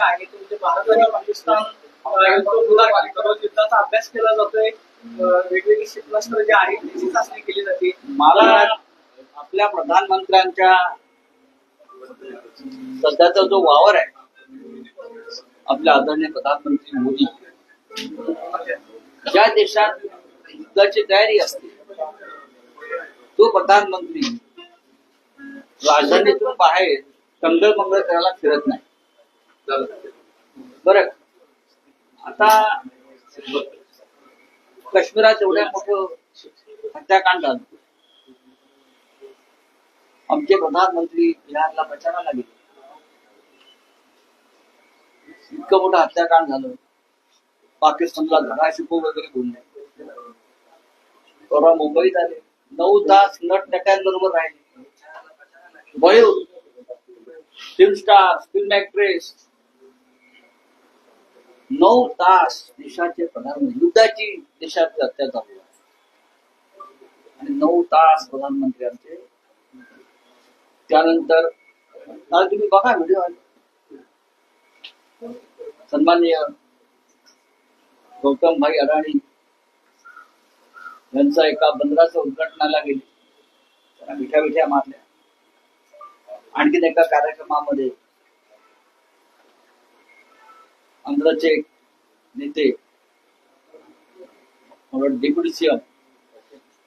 आहे. म्हणजे भारत आणि पाकिस्तान युद्धाचा अभ्यास केला जातोय. अं, वेगवेगळी क्षेपणास्त्र जे आहेत त्याची चाचणी केली जाते. मला आपल्या प्रधानमंत्र्यांच्या सध्याचा जो वावर आहे आपले आदरणीय प्रधानमंत्री मोदी ज्या देशात युद्धाची तयारी असते तो प्रधानमंत्री राजधानीतून बाहेर टंगल मंगळ करायला फिरत नाही. बर. आता काश्मीरात एवढ्या मोठं हत्याकांड आमचे प्रधानमंत्री बिहारला प्रचाराला गेले इतकं मोठं हत्याकांड झालं. पाकिस्तानला धडा शिकवू वगैरे बोलले. परवा मुंबईत आले. नऊ तास नटनट्यांबरोबर राहिले. Bollywood film star film actress नऊ तास देशाचे प्रधानमंत्री युद्धाची देशात हत्या चालू आणि नऊ तास प्रधानमंत्री आमचे. त्यानंतर तुम्ही बघा व्हिडिओ म्हणजे सन्माननीय गौतम भाई अडाणी यांचा एका बंदराचं उद्घाटनाला गेले. त्यांना मिठ्या मिठ्या मारल्या. आणखीन एका कार्यक्रमामध्ये आंध्राचे नेते डेप्युटी सीएम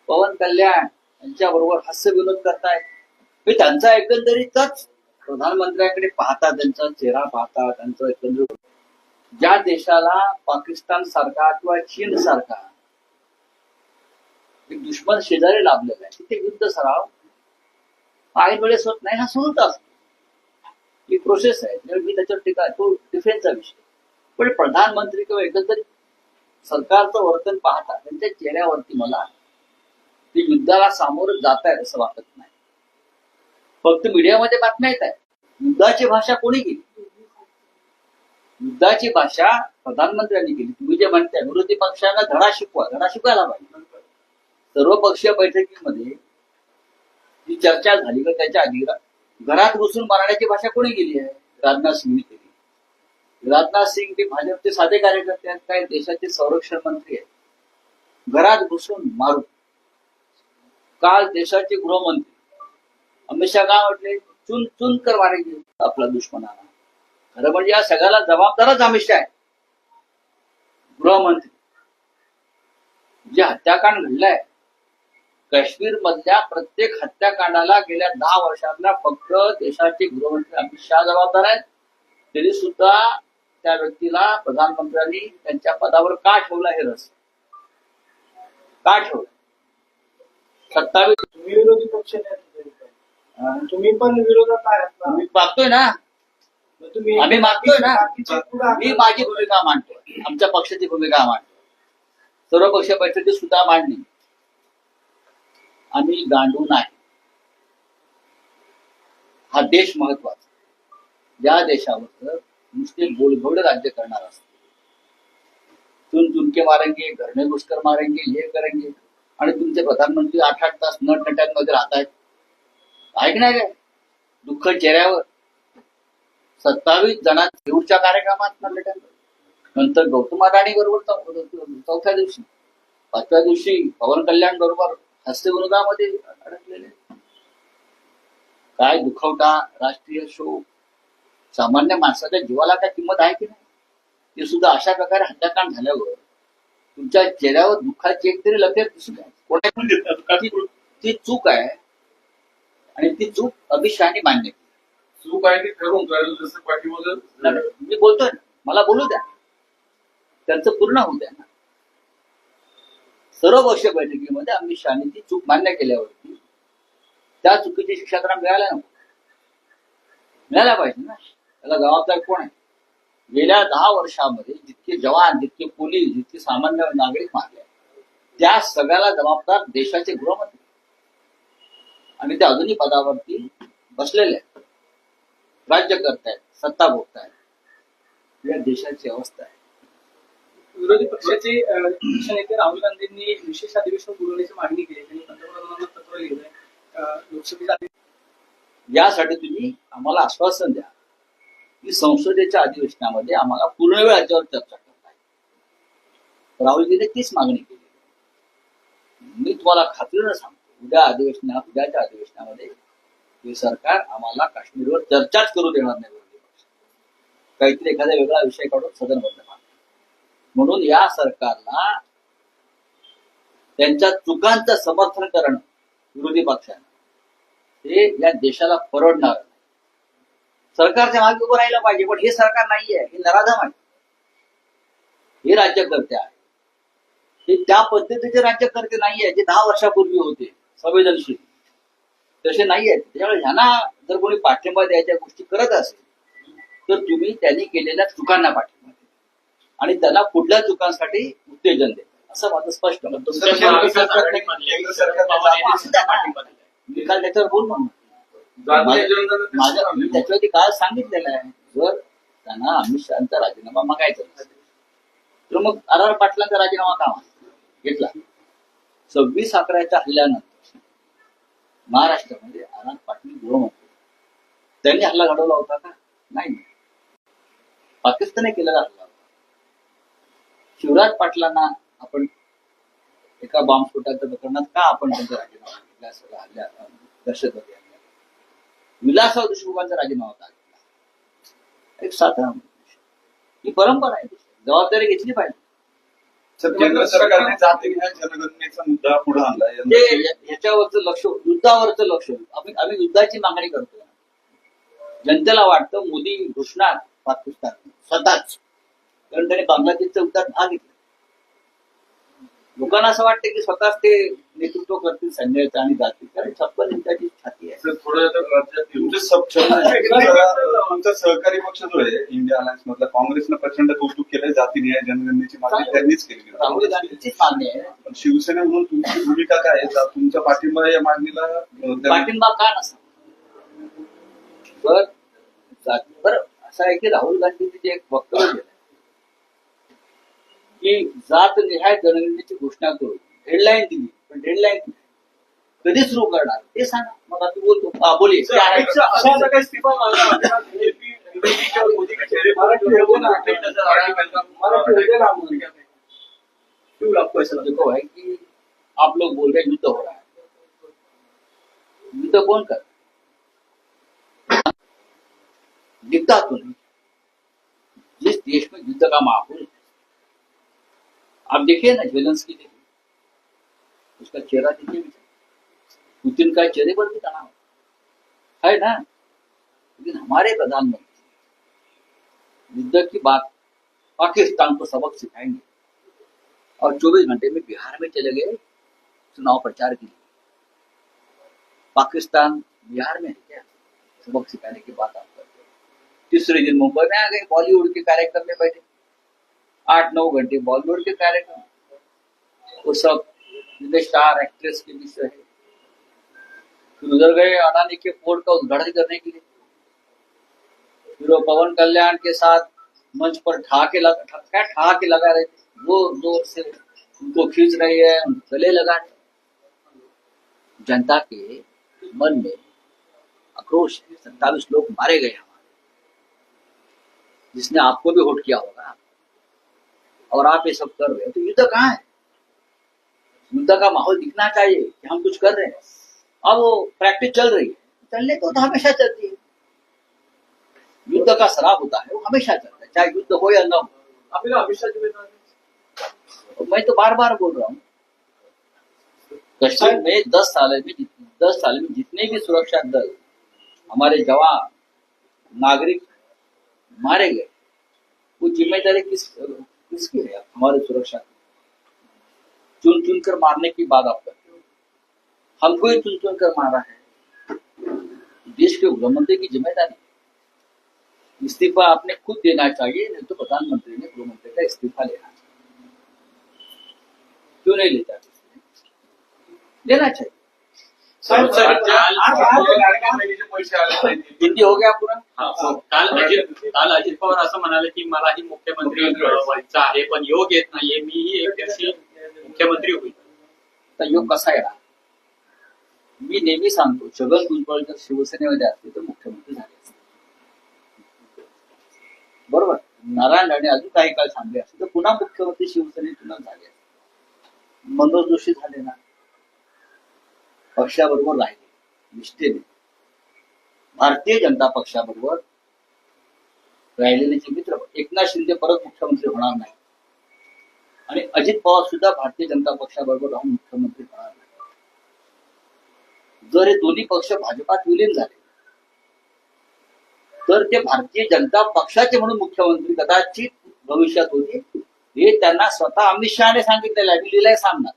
पवन कल्याण यांच्या बरोबर हास्य विनोद करतायत. हे त्यांचा एकंदरीतच प्रधानमंत्र्यांकडे पाहता त्यांचा चेहरा पाहता त्यांचा एकंदरीत ज्या देशाला पाकिस्तान सारखा किंवा चीन सारखा एक दुश्मन शेजारी लाभलेला आहे तिथे युद्ध सराव काही वेळेस होत नाही हा सुरूच असतो. ही प्रोसेस आहे. मी त्याच्यावर टीका तो डिफेन्सचा विषय. पण प्रधानमंत्री किंवा एकंदरीत सरकारचं वर्तन पाहता त्यांच्या चेहऱ्यावरती मला ते युद्धाला सामोरं जात आहेत असं वाटत नाही. फक्त मीडियामध्ये बातम्या येत आहेत युद्धाची भाषा कोणी केली? युद्धाची भाषा प्रधानमंत्र्यांनी केली. तुम्ही जे म्हणताय विरोधी पक्षांना धडा शिकवा धडा शिकवायला पाहिजे. सर्व पक्षीय बैठकीमध्ये जी चर्चा झाली का त्याच्या आधी घरात घुसून मारण्याची भाषा कोणी केली आहे? राजनाथ सिंगने राजनाथ सिंग हे भाजपचे साधे कार्यकर्ते आहेत काय देशाचे संरक्षण मंत्री आहेत. घरात घुसून मारू काल देशाचे गृहमंत्री अमित शहा काय म्हटले? चुन चुन कर मारायचे आपला दुश्मनाला खरं म्हणजे या सगळ्याला जबाबदारच अमित शहा आहे. गृहमंत्री. जे हत्याकांड घडलंय काश्मीर मधल्या प्रत्येक हत्याकांडाला गेल्या दहा वर्षातल्या फक्त देशाचे गृहमंत्री अमित शहा जबाबदार आहेत. तरी सुद्धा त्या व्यक्तीला प्रधानमंत्र्यांनी त्यांच्या पदावर का ठेवला हे रस? का ठेवलं? सत्तावीस तुम्ही विरोधी पक्ष तुम्ही पण विरोधात आहात मी मागतोय ना. तुम्ही आम्ही मागतोय ना. मी माझी भूमिका मांडतोय आमच्या पक्षाची भूमिका मांडतो. सर्व पक्ष बैठकीत सुद्धा मांडली. आम्ही गांडू नाही. हा देश महत्त्वाचा. ज्या देशावर नुसते गोडधोड राज्य करणार असते चुन चुनके मारेंगे घरणे घुसकर मारेंगे हे करेंगे. आणि तुमचे प्रधानमंत्री आठ आठ तास नटनट्यांमध्ये राहत आहेत ऐक नाही काय दुःख चेहऱ्यावर. सत्तावीस जणांच्या शेवटच्या कार्यक्रमात नटनट्यात नंतर गौतम अडाणी बरोबर चौथ्या दिवशी. पाचव्या दिवशी पवन कल्याण बरोबर हास्यविरोधामध्ये अडकलेले. काय दुखवटा राष्ट्रीय शोक. सामान्य माणसाच्या जीवाला काय किंमत आहे की नाही? ते सुद्धा अशा प्रकारे हत्याकांड झाल्यावर तुमच्या चेहऱ्यावर दुःखाची एक तरी लपेट दिसू द्या कोणत्या ती- चूक आहे आणि ती चूक अभिषाने मान्य. सुरू काय ते ठरवून जसं पाठीमागं मी बोलतोय मला बोलू द्या. त्यांचं पूर्ण होऊ द्या ना. सर्व पक्ष बैठकीमध्ये अमित शहानी ती चूक मान्य केल्यावरती त्या चुकीची शिक्षा त्यांना मिळाल्या नको. मिळायला पाहिजे ना. त्याला जबाबदार कोण आहे? गेल्या दहा वर्षामध्ये जितके जवान जितके पोलीस जितके सामान्य नागरिक मारले त्या सगळ्याला जबाबदार देशाचे गृहमंत्री. आणि ते अजूनही पदावरती बसलेले आहेत. राज्य करतायत सत्ता भोगतायत. या देशाची अवस्था आहे. विरोधी पक्षाचे पक्ष नेते राहुल गांधींनी विशेष अधिवेशन बोलवण्याची मागणी केली. त्यांनी पंतप्रधानांना पत्र लिहिलंय. आधी यासाठी तुम्ही आम्हाला आश्वासन द्या. की संसदेच्या अधिवेशनामध्ये आम्हाला पूर्ण वेळ याच्यावर चर्चा करता येईल. राहुलजीने तीच मागणी केली. मी तुम्हाला खात्रीनं सांगतो उद्या अधिवेशना उद्याच्या अधिवेशनामध्ये हे सरकार आम्हाला काश्मीरवर चर्चाच करू देणार नाही. काहीतरी एखादा वेगळा विषय काढून सदन बंद म्हणून या सरकारला त्यांच्या चुकांचं समर्थन करणं विरोधी पक्षांना हे या देशाला परवडणार सरकारच्या मागे उभं राहिलं पाहिजे पण हे सरकार नाहीये हे नराधम आहे. हे राज्यकर्ते आहे हे त्या पद्धतीचे राज्यकर्ते नाहीये जे दहा वर्षापूर्वी होते संवेदनशील. तसे नाही आहेत त्याच्यामुळे ह्यांना जर कोणी पाठिंबा द्यायच्या गोष्टी करत असेल तर तुम्ही त्यांनी केलेल्या चुकांना पाठिंबा द्या. आणि त्यांना पुढल्या चुकांसाठी उत्तेजन द्या. असं माझं स्पष्ट मत. आहे. सर, महाविकास आघाडीमधले केंद्र सरकारने पवार यांनी पाठिंबा मी काल त्याच्यावर बोल म्हणून. माझ्या सांगितलं. मी त्याच्यावरती काल सांगितलेलं आहे जर त्यांना अमित शहाचा राजीनामा मागायचा तर मग आर आर पाटलांचा राजीनामा का? घेतला? सव्वीस अकराच्या हल्ल्यानंतर महाराष्ट्रामध्ये आर आर पाटील गृहमंत्री त्यांनी हल्ला घडवला होता का? नाही. पाकिस्तानने केलेला हल्ला होता. शिवराज पाटलांना आपण एका बॉम्बस्फोटाच्या प्रकरणात का आपण त्यांचा राजीनामा घेतला असं हल्ल्या दहशतवादी विलासराव देशमुखांचा राजीनामा का घेतला एक साधारण. ही परंपरा आहे. जबाबदारी घेतली पाहिजे. केंद्र सरकारने जातीय जनगणनेचा मुद्दा पुढे आणला ते ह्याच्यावरचं लक्ष युद्धावरचं लक्ष. आम्ही आम्ही युद्धाची मागणी करतो जनतेला वाटतं मोदी घुसणार पाकिस्तान. स्वतःच. कारण त्याने बांगलादेशचं उत्तर भाग घेतलं. लोकांना असं वाटतं की स्वतःच ते नेतृत्व करतील सैन्याचं आणि जातील. कारण छप्पन इंचाची छाती आहे. सर, थोडं आता राज्यात येऊ. तुमचे सब- तुमचा तुमचा सहकारी पक्ष जो आहे इंडिया अलायन्स मधला काँग्रेसनं प्रचंड कौतुक केलंय जाती न्याय जनगणनेची मागणी त्यांनीच केली. मागणी आहे. पण शिवसेना म्हणून तुमची भूमिका काय आहे? जा- तुमचा पाठिंबा या मागणीला पाठिंबा का नसा बर बर असं आहे की राहुल गांधींनी जे एक वक्तव्य केलं की जात निहाय जनगणनेची घोषणा करू। डेडलाईन दिली पण डेडलाईन कधी सुरू करणार ते सांगा मग आम्ही बोलतो हा, बोलिये सर, अमित शहा अशा काही इस्तीफा मागला होता. BJP BJP और मोदी के चेहरे पर मराठी होते ना मराठी होते ना मोदी कहते हैं। क्यों आपको ऐसा लगता देखो है कि आप लोग बोल रहे हैं युद्ध हो रहा है। युद्ध कौन कर? दिखता तो नहीं। जिस देश में युद्ध का माहौल है आप देखिए ना जेलेंस्की देखिए। उसका चेहरा देखिए। पुतिन का चेहरे पर भी तनाव। है ना? लेकिन हमारे प्रधानमंत्री, युद्ध की बात पाकिस्तान को सबक सिखाएँगे। और 24 घंटे में बिहार में चले गए चुनाव प्रचार के लिए। पाकिस्तान बिहार में है क्या? सबक सिखाने की बात आप करते तीसरे दिन मुंबई में आ गए, बॉलीवुड के कार्यक्रम में बैठे। आठ नौ घंटे बॉलीवुड के कार्यक्रम। वो सब स्टार एक्ट्रेस के विषय है। फिर उधर गए अडानी के पोर्ट का उद्घाटन करने के लिए। फिर वो पवन कल्याण के साथ मंच पर ठहाके लगा, ठा- क्या ठहाके लगा रहे थे? ज़ोर ज़ोर से उनको खींच रहे है गले लगा रहे जनता के मन में आक्रोश है सत्ताईस लोग मारे गए हमारे। जिसने आपको भी वोट किया होगा। और आप ये सब कर रहे हो। तो युद्ध कहाँ है? युद्ध का माहौल दिखना चाहिए कि हम कुछ कर रहे हैं। अब वो प्रैक्टिस चल रही है। चलने को तो हमेशा चलती है। युद्ध का सराब होता है वो हमेशा चलता है चाहे युद्ध हो या न हो। मैं तो बार बार बोल रहा हूँ। कश्मीर में दस साल में दस साल में जितने भी सुरक्षा दल हमारे जवान नागरिक मारे गए वो जिम्मेदारी किस किसकी है हमारे सुरक्षा की चुन चुन कर मारने की बात आप करते हो। हमको ही चुन चुन कर मारा है। देश के गृहमंत्री की ज़िम्मेदारी इस्तीफा आपने खुद देना चाहिए, नहीं तो प्रधानमंत्री ने गृहमंत्री का इस्तीफा लेना चाहिए। क्यों नहीं लेता? लेना चाहिए। हिंदी हो गया पूरा? हा. काल अजित काल अजित पवार असं म्हणाले की मलाही मुख्यमंत्री व्हायचं. आहे पण योग येत नाहीये. मीही एक दिवशी मुख्यमंत्री होईल. तर योग कसा येणार? मी नेहमी सांगतो छगन भुजबळ जर शिवसेनेमध्ये असते तर मुख्यमंत्री झाले असते. बरोबर? नारायण राणे अजून काही काळ थांबले असते तर पुन्हा मुख्यमंत्री शिवसेनेतूनच झाले असते. मनोज जोशी झाले ना? पक्षाबरोबर राहिले. निष्ठेने. भारतीय जनता पक्षाबरोबर राहिलेले मित्र एकनाथ शिंदे परत मुख्यमंत्री होणार नाही आणि अजित पवार सुद्धा भारतीय जनता पक्षाबरोबर राहून मुख्यमंत्री होणार नाही जर हे दोन्ही पक्ष भाजपात विलीन झाले तर ते भारतीय जनता पक्षाचे म्हणून मुख्यमंत्री कदाचित भविष्यात होते हे त्यांना स्वतः अमित शहाने सांगितलेलं आहे. मी लिहिलंय सामना.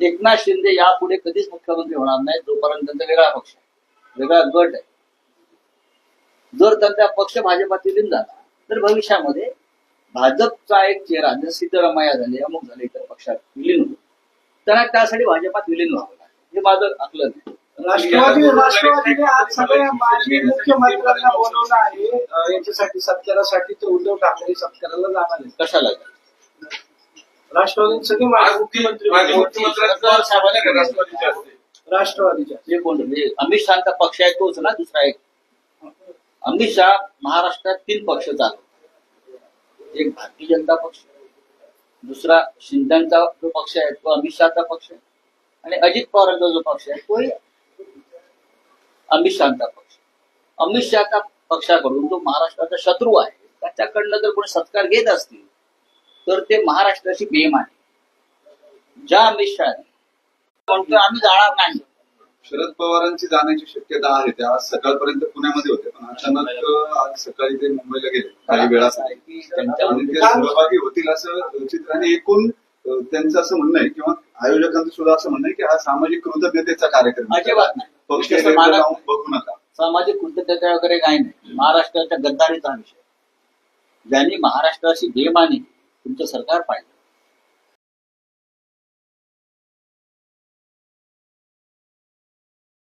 एकनाथ शिंदे यापुढे कधीच मुख्यमंत्री होणार नाही जोपर्यंत त्यांचा वेगळा पक्ष आहे. वेगळा गट आहे. जर त्यांचा पक्ष भाजपात विलीन झाला तर भविष्यामध्ये भाजपचा एक चेहरा जर सिद्धरामय्या झाले अमुक झाले इतर पक्षात विलीन होतो त्यांना त्यासाठी भाजपात विलीन व्हावं लागेल. हे माझं आकलन आहे. राष्ट्रवादी राष्ट्रवादीने आज सगळ्या माजी मुख्यमंत्र्यांना बोलवलं आहे. याच्यासाठी सत्कारासाठी तर उद्धव ठाकरे सत्काराला जाणार आहे कशाला? राष्ट्रवादी सगळे आज माजी मुख्यमंत्री माजी मुख्यमंत्र्यांचा राष्ट्रवादीचे असते. राष्ट्रवादीच्या हे कोण म्हणजे अमित शहाचा पक्ष आहे तोच ना दुसरा एक. अमित शहा महाराष्ट्रात तीन पक्ष चालवतात एक भारतीय जनता पक्ष दुसरा शिंदेचा जो पक्ष आहे तो अमित शहाचा पक्ष आहे आणि अजित पवारांचा जो पक्ष आहे तोही अमित शहाचा पक्ष. अमित शहाच्या पक्षाकडून जो महाराष्ट्राचा शत्रू आहे त्याच्याकडनं जर कोणी सत्कार घेत असतील तर ते महाराष्ट्राची बेमान आहे ज्या अमित शहाने म्हणतो आम्ही जाणार नाही शरद पवारांची जाण्याची शक्यता आहे ते आज सकाळपर्यंत पुण्यामध्ये होते पण अचानक आज सकाळी ते मुंबईला गेले काही वेळासाठी सहभागी होतील असं चित्र आणि एकूण त्यांचं असं म्हणणं आहे किंवा आयोजकांचं सुद्धा असं म्हणणं आहे की हा सामाजिक कृतज्ञतेचा कार्यक्रम. अजिबात नाही. पक्ष. बघू नका सामाजिक कृतज्ञता वगैरे काही नाही महाराष्ट्राच्या गद्दारीचा विषय ज्यांनी महाराष्ट्राशी बेमानी तुमचं सरकार पाहिजे.